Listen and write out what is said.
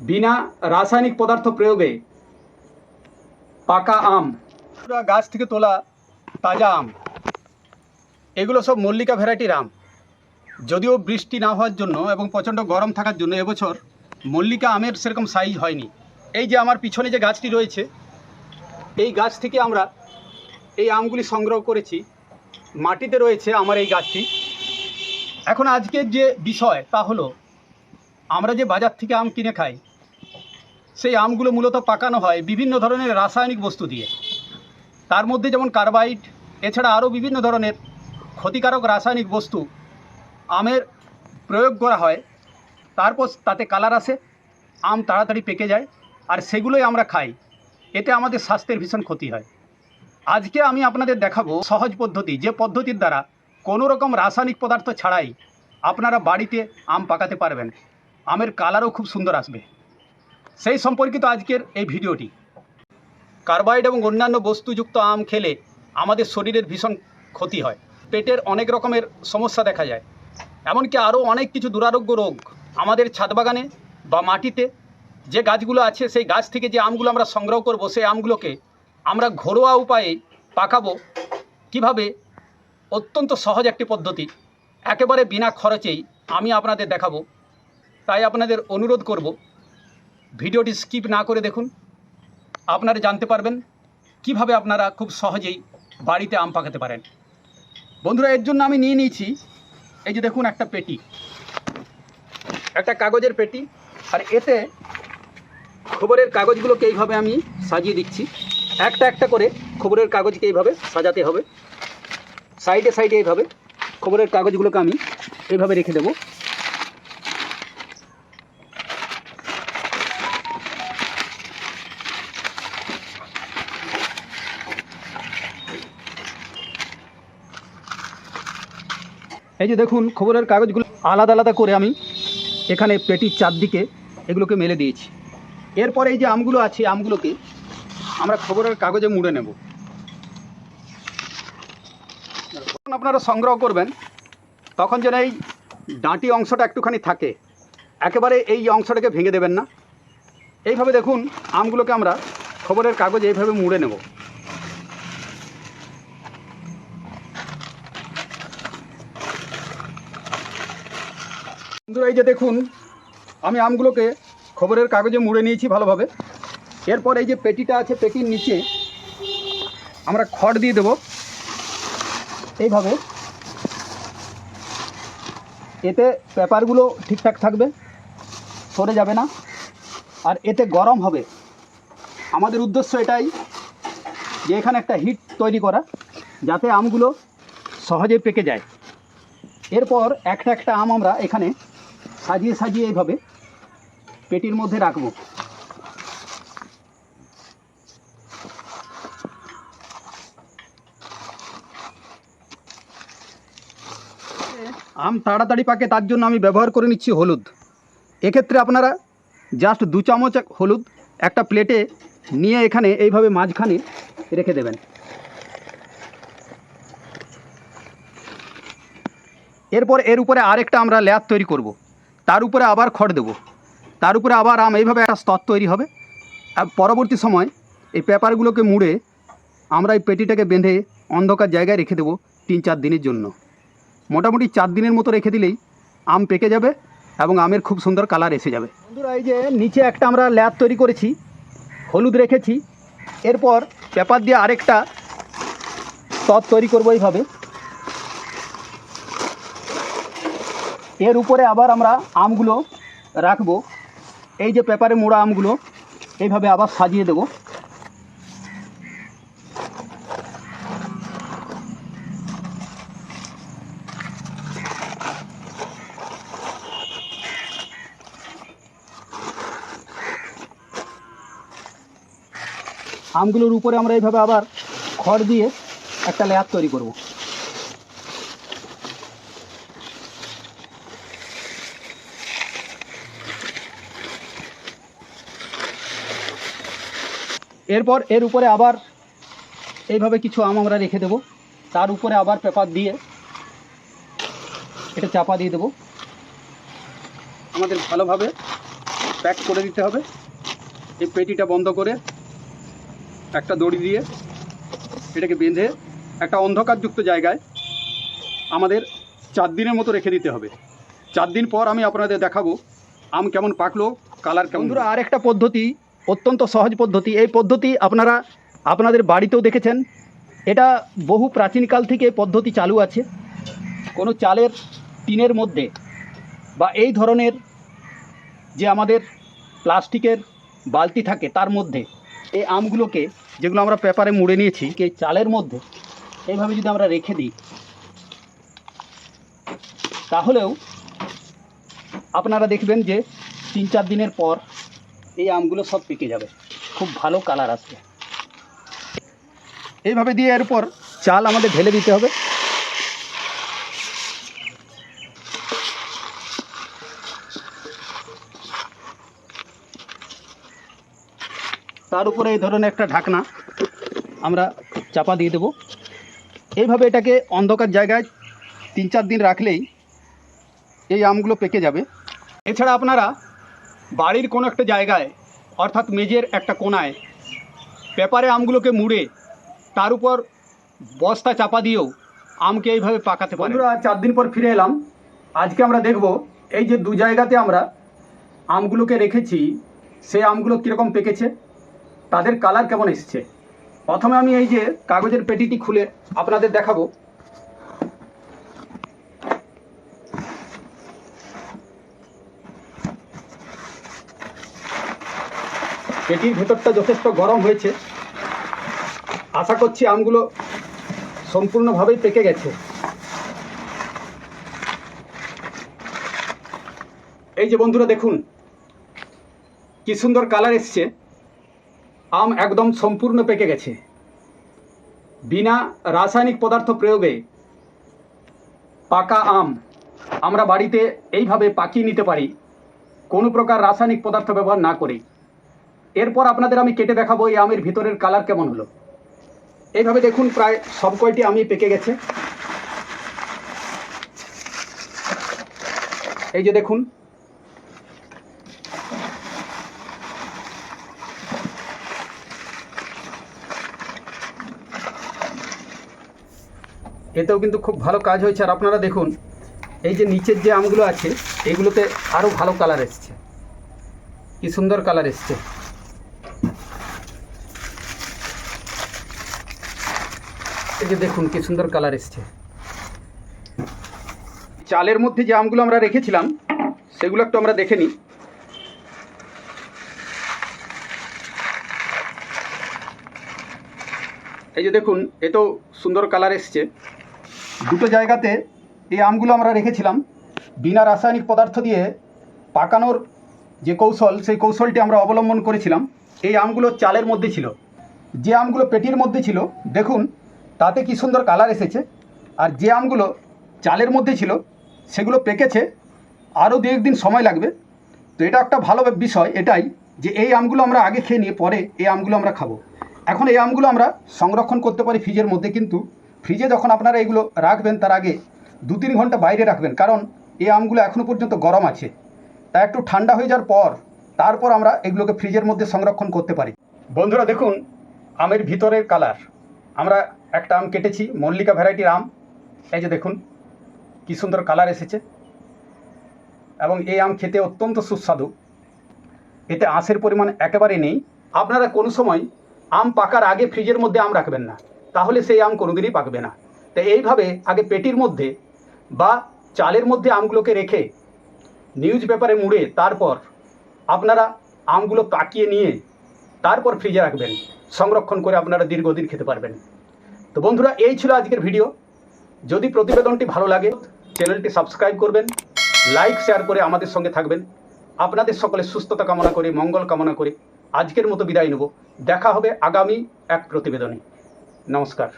বিনা রাসায়নিক পদার্থ প্রয়োগে পাকা আম গাছ থেকে তোলা তাজা আম, এগুলো সব মল্লিকা ভ্যারাইটির আম। যদিও বৃষ্টি না হওয়ার জন্য এবং প্রচণ্ড গরম থাকার জন্য এবছর মল্লিকা আমের সেরকম সাইজ হয়নি। এই যে আমার পিছনে যে গাছটি রয়েছে, এই গাছ থেকে আমরা এই আমগুলি সংগ্রহ করেছি। মাটিতে রয়েছে আমার এই গাছটি। এখন আজকের যে বিষয় তা হলো, আমরা যে বাজার থেকে আম কিনে খাই সেই আমগুলো মূলত পাকানো হয় বিভিন্ন ধরনের রাসায়নিক বস্তু দিয়ে। তার মধ্যে যেমন কার্বাইড, এছাড়া আরও বিভিন্ন ধরনের ক্ষতিকারক রাসায়নিক বস্তু আমের প্রয়োগ করা হয়। তারপর তাতে কালার আসে, আম তাড়াতাড়ি পেকে যায়, আর সেগুলোই আমরা খাই। এতে আমাদের স্বাস্থ্যের ভীষণ ক্ষতি হয়। আজকে আমি আপনাদের দেখাবো সহজ পদ্ধতি, যে পদ্ধতির দ্বারা কোনো রকম রাসায়নিক পদার্থ ছাড়াই আপনারা বাড়িতে আম পাকাতে পারবেন। আমের কালারও খুব সুন্দর আসবে। সেই সম্পর্কিত আজকের এই ভিডিওটি। কার্বাইড এবং অন্যান্য বস্তুযুক্ত আম খেলে আমাদের শরীরের ভীষণ ক্ষতি হয়। পেটের অনেক রকমের সমস্যা দেখা যায়। এমনকি আরও অনেক কিছু দুরারোগ্য রোগ আমাদের ছাদ বাগানে বা মাটিতে যে গাছগুলো আছে, সেই গাছ থেকে যে আমগুলো আমরা সংগ্রহ করব, সেই আমগুলোকে আমরা ঘরোয়া উপায়ে পাকাবো। কীভাবে? অত্যন্ত সহজ একটি পদ্ধতি। একেবারে বিনা খরচেই আমি আপনাদের দেখাবো। তাই আপনাদের অনুরোধ করব ভিডিওটি স্কিপ না করে দেখুন। আপনারা জানতে পারবেন কীভাবে আপনারা খুব সহজেই বাড়িতে আম পাকাতে পারেন। বন্ধুরা, এর জন্য আমি নিয়ে নিয়েছি এই যে দেখুন একটা পেটি। একটা কাগজের পেটি। আর এতে খবরের কাগজগুলোকে এইভাবে আমি সাজিয়ে দিচ্ছি। একটা একটা করে খবরের কাগজকে এইভাবে সাজাতে হবে। সাইডে সাইডে এইভাবে খবরের কাগজগুলোকে আমি এইভাবে রেখে দেবো। এই যে দেখুন, খবরের কাগজগুলো আলাদা আলাদা করে আমি এখানে পেটির চারদিকে এগুলোকে মেলে দিয়েছি। এরপরে এই যে আমগুলো আছে আমগুলোকে আমরা খবরের কাগজে মুড়ে নেব। যখন আপনারা সংগ্রহ করবেন, তখন যেন এই ডাঁটি অংশটা একটুখানি থাকে। একেবারে এই অংশটাকে ভেঙে দেবেন না। এইভাবে দেখুন, আমগুলোকে আমরা খবরের কাগজে এইভাবে মুড়ে নেব। বন্ধুরা, এই যে দেখুন, আমি আমগুলোকে খবরের কাগজে মুড়ে নিয়েছি ভালোভাবে। এরপর এই যে পেটিটা আছে, পেটির নিচে আমরা খড় দিয়ে দেব। এইভাবে। এতে পেপারগুলো ঠিকঠাক থাকবে, সরে যাবে না, আর এতে গরম হবে। আমাদের উদ্দেশ্য এটাই যে এখানে একটা হিট তৈরি করা, যাতে আমগুলো সহজে পেকে যায়। এরপর একটা একটা আম আমরা এখানে সাজিয়ে সাজিয়ে এইভাবে পেটির মধ্যে রাখব। আম তাড়াতাড়ি পাকে, তার জন্য আমি ব্যবহার করে নিচ্ছি হলুদ। এক্ষেত্রে আপনারা জাস্ট দু চামচ হলুদ একটা প্লেটে নিয়ে এখানে এইভাবে মাঝখানে রেখে দেবেন। এরপর এর উপরে আরেকটা আমরা লেয়ার তৈরি করব। তার উপরে আবার খড় দেব। তার উপরে আবার আম, এইভাবে একটা স্তর তৈরি হবে। আর পরবর্তী সময় এই পেপারগুলোকে মুড়ে আমরা এই পেটিটাকে বেঁধে অন্ধকার জায়গায় রেখে দেবো তিন চার দিনের জন্য। মোটামুটি চার দিনের মতো রেখে দিলেই আম পেকে যাবে এবং আমের খুব সুন্দর কালার এসে যাবে। বন্ধুরা, এই যে নিচে একটা আমরা ল্যাব তৈরি করেছি, হলুদ রেখেছি। এরপর পেপার দিয়ে আরেকটা স্তর তৈরি করব এইভাবে। এর উপরে আবার আমরা আমগুলো রাখব। এই যে পেপারে মোড়া আমগুলো, এইভাবে আবার সাজিয়ে দেব। আমগুলোর উপরে আমরা এইভাবে আবার খড় দিয়ে একটা লেয়ার তৈরি করব। এরপর এর উপরে আবার এইভাবে কিছু আম আমরা রেখে দেব। তার উপরে আবার পেপার দিয়ে এটা চাপা দিয়ে দেব। আমাদের ভালোভাবে প্যাক করে দিতে হবে। এই পেটিটা বন্ধ করে একটা দড়ি দিয়ে এটাকে বেঁধে একটা অন্ধকারযুক্ত জায়গায় আমাদের চার দিনের মতো রেখে দিতে হবে। চার দিন পর আমি আপনাদের দেখাবো আম কেমন পাকলো কালার কেমন। আর একটা পদ্ধতি অত্যন্ত সহজ পদ্ধতি। এই পদ্ধতি আপনারা আপনাদের বাড়িতেও দেখেছেন। এটা বহু প্রাচীনকাল থেকে পদ্ধতি চালু আছে। কোনো চালের টিনের মধ্যে বা এই ধরনের যে আমাদের প্লাস্টিকের বালতি থাকে তার মধ্যে এই আমগুলোকে যেগুলো আমরা পেপারে মুড়ে নিয়েছি এই চালের মধ্যে, এইভাবে যদি আমরা রেখে দিই, তাহলেও আপনারা দেখবেন যে তিন চার দিনের পর এই আমগুলো সব পেকে যাবে। খুব ভালো কালার আসবে এইভাবে দিয়ে এরপর চাল আমাদের ঢেলে দিতে হবে। তার উপরে এই ধরনের একটা ঢাকনা আমরা চাপা দিয়ে দেবো। এইভাবে এটাকে অন্ধকার জায়গায় তিন চার দিন রাখলেই এই আমগুলো পেকে যাবে। এছাড়া আপনারা বাড়ির কোনো একটা জায়গায়, অর্থাৎ মেজের একটা কোনায়, পেপারে আমগুলোকে মুড়ে, তার উপর বস্তা চাপা দিয়েও আমকে এইভাবে পাকাতে পারে বন্ধুরা চার দিন পর ফিরে এলাম। আজকে আমরা দেখব, এই যে দু জায়গাতে আমরা আমগুলোকে রেখেছি, সেই আমগুলো কীরকম পেকেছে, তাদের কালার কেমন এসছে? প্রথমে আমি এই যে কাগজের পেটিটি খুলে আপনাদের দেখাবো। পেটির ভেতরটা যথেষ্ট গরম হয়েছে। আশা করছি আমগুলো সম্পূর্ণভাবেই পেকে গেছে। এই যে বন্ধুরা দেখুন, কি সুন্দর কালার এসছে। আম একদম সম্পূর্ণ পেকে গেছে। বিনা রাসায়নিক পদার্থ প্রয়োগে পাকা আম আমরা বাড়িতে এইভাবে পাকিয়ে নিতে পারি। কোনো প্রকার রাসায়নিক পদার্থ ব্যবহার না করে। এরপর আপনাদের আমি কেটে দেখাবো এই আমের ভিতরের কালার কেমন হলো। এইভাবে দেখুন, প্রায় সব কয়টি আমি পেকে গেছে। এই যে দেখুন। এতেও কিন্তু খুব ভালো কাজ হয়েছে। আর আপনারা দেখুন, এই যে নিচের যে আমগুলো আছে এইগুলোতে আরও ভালো কালার এসছে। কি সুন্দর কালার এসছে। এই যে দেখুন কি সুন্দর কালার এসছে। চালের মধ্যে যে আমগুলো আমরা রেখেছিলাম, সেগুলো একটু আমরা দেখে নিই। এই যে দেখুন এতেও সুন্দর কালার এসছে। দুটো জায়গাতে এই আমগুলো আমরা রেখেছিলাম। বিনা রাসায়নিক পদার্থ দিয়ে পাকানোর যে কৌশল, সেই কৌশলটি আমরা অবলম্বন করেছিলাম। এই আমগুলো চালের মধ্যে ছিল। যে আমগুলো পেটির মধ্যে ছিল, দেখুন তাতে কি সুন্দর কালার এসেছে? আর যে আমগুলো চালের মধ্যে ছিল, সেগুলো পেকেছে, আরও দু একদিন সময় লাগবে। তো এটা একটা ভালো বিষয় এটাই যে এই আমগুলো আমরা আগে খেয়ে নিয়ে পরে এই আমগুলো আমরা খাব। এখন এই আমগুলো আমরা সংরক্ষণ করতে পারি ফ্রিজের মধ্যে, কিন্তু ফ্রিজে যখন আপনারা এগুলো রাখবেন তার আগে দু তিন ঘণ্টা বাইরে রাখবেন, কারণ এই আমগুলো এখনও পর্যন্ত গরম আছে। তা একটু ঠান্ডা হয়ে যাওয়ার পর, তারপর আমরা এগুলোকে ফ্রিজের মধ্যে সংরক্ষণ করতে পারি। বন্ধুরা, দেখুন, আমের ভিতরের কালার। আমরা একটা আম কেটেছি, মল্লিকা ভ্যারাইটির আম। এই যে দেখুন, কি সুন্দর কালার এসেছে। এবং এই আম খেতে অত্যন্ত সুস্বাদু। এতে আঁশের পরিমাণ একেবারে নেই। আপনারা কোনো সময় আম পাকার আগে ফ্রিজের মধ্যে আম রাখবেন না। তাহলে সেই আম কোনোদিনই পাকবে না। তো এইভাবে আগে পেটির মধ্যে বা চালের মধ্যে আমগুলোকে রেখে নিউজ পেপারে মুড়ে তারপর আপনারা আমগুলো পাকিয়ে নিয়ে তারপর ফ্রিজে রাখবেন। সংরক্ষণ করে আপনারা দীর্ঘদিন খেতে পারবেন। তো বন্ধুরা, এই ছিল আজকের ভিডিও যদি প্রতিবেদনটি ভালো লাগে, চ্যানেলটি সাবস্ক্রাইব করবেন লাইক শেয়ার করে আমাদের সঙ্গে থাকবেন। আপনাদের সকলে সুস্থতা কামনা করে, মঙ্গল কামনা করে আজকের মতো বিদায় নেব। দেখা হবে আগামী এক প্রতিবেদনে। নমস্কার।